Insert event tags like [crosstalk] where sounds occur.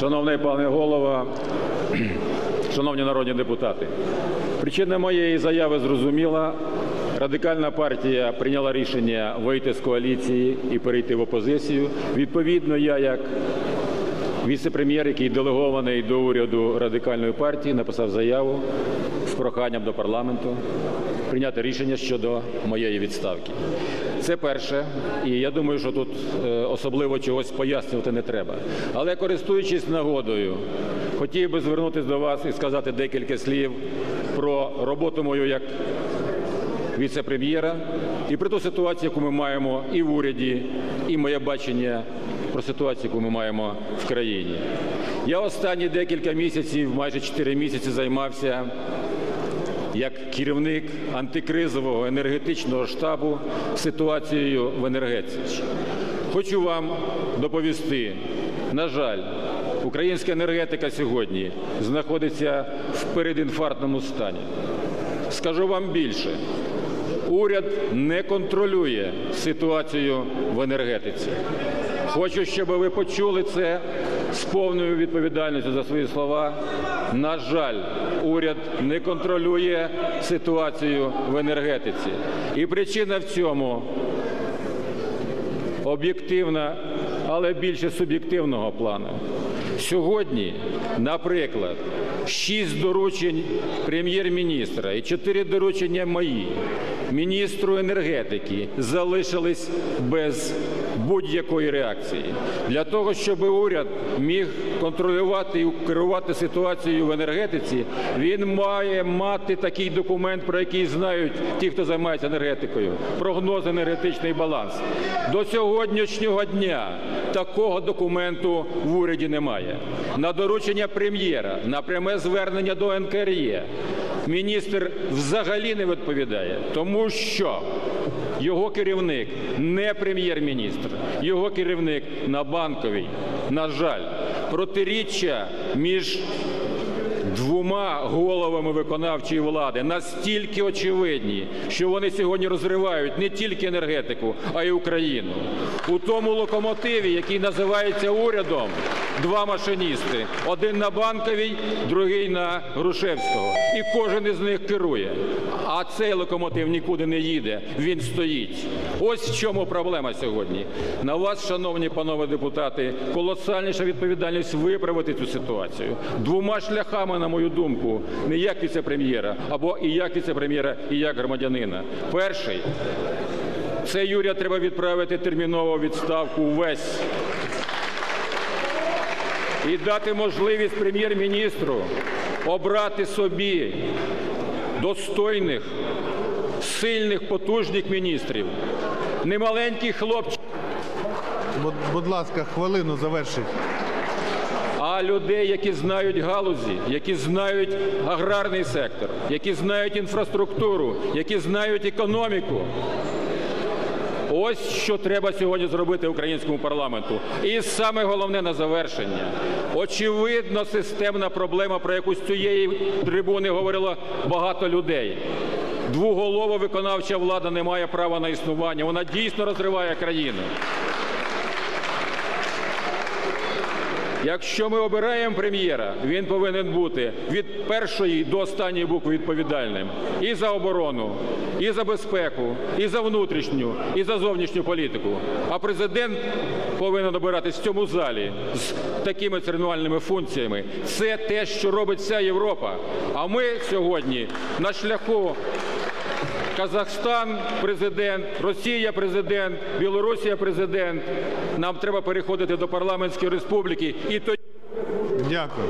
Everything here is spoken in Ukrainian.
Шановний пане голова, [clears throat] шановні народні депутати, причина моєї заяви зрозуміла. Радикальна партія прийняла рішення вийти з коаліції і перейти в опозицію. Відповідно, я як віце-прем'єр, який делегований до уряду радикальної партії, написав заяву з проханням до парламенту прийняти рішення щодо моєї відставки. Це перше, і я думаю, що тут е, особливо чогось пояснювати не треба. Але користуючись нагодою, хотів би звернутися до вас і сказати декілька слів про роботу мою як віце-прем'єра і про ту ситуацію, яку ми маємо і в уряді, і моє бачення про ситуацію, яку ми маємо в країні. Я останні декілька місяців, майже 4 місяці, займався як керівник антикризового енергетичного штабу ситуацією в енергетиці. Хочу вам доповісти, на жаль, українська енергетика сьогодні знаходиться в передінфарктному стані. Скажу вам більше, уряд не контролює ситуацію в енергетиці. Хочу, щоб ви почули це з повною відповідальністю за свої слова. На жаль, уряд не контролює ситуацію в енергетиці. І причина в цьому об'єктивна, але більше суб'єктивного плану. Сьогодні, наприклад, шість доручень прем'єр-міністра і чотири доручення мої міністру енергетики залишились без будь-якої реакції. Для того, щоб уряд міг контролювати і керувати ситуацією в енергетиці, він має мати такий документ, про який знають ті, хто займається енергетикою, прогноз енергетичний баланс. До сьогоднішнього дня такого документу в уряді немає. На доручення прем'єра, на пряме звернення до НКРЄ міністр взагалі не відповідає, тому що його керівник не прем'єр-міністр, його керівник на банковій. На жаль, протиріччя між двома головами виконавчої влади настільки очевидні, що вони сьогодні розривають не тільки енергетику, а й Україну. У тому локомотиві, який називається урядом, два машиністи: один на банковій, другий на Грушевського. І кожен із них керує. А цей локомотив нікуди не їде, він стоїть. Ось в чому проблема сьогодні. На вас, шановні панове депутати, колосальніша відповідальність виправити цю ситуацію двома шляхами, на мою думку, не як віце-прем'єра, або і як віце-прем'єра, і як громадянина. Перший це Юрія треба відправити терміново відставку весь і дати можливість прем'єр-міністру обрати собі достойних, сильних, потужних міністрів, не маленьких хлопчиків, Будь, будь ласка, хвилину завершіть. Людей, які знають галузі, які знають аграрний сектор, які знають інфраструктуру, які знають економіку. Ось що треба сьогодні зробити українському парламенту. І саме головне на завершення. Очевидно, системна проблема, про яку з цієї трибуни говорило багато людей. Двуголова виконавча влада не має права на існування. Вона дійсно розриває країну. Якщо ми обираємо прем'єра, він повинен бути від першої до останньої букви відповідальним і за оборону, і за безпеку, і за внутрішню, і за зовнішню політику. А президент повинен обиратись в цьому залі з такими церемоніальними функціями. Це те, що робить вся Європа. А ми сьогодні на шляху Казахстан президент, Росія президент, Білорусія президент. Нам треба переходити до парламентської республіки і тоді. Дякую.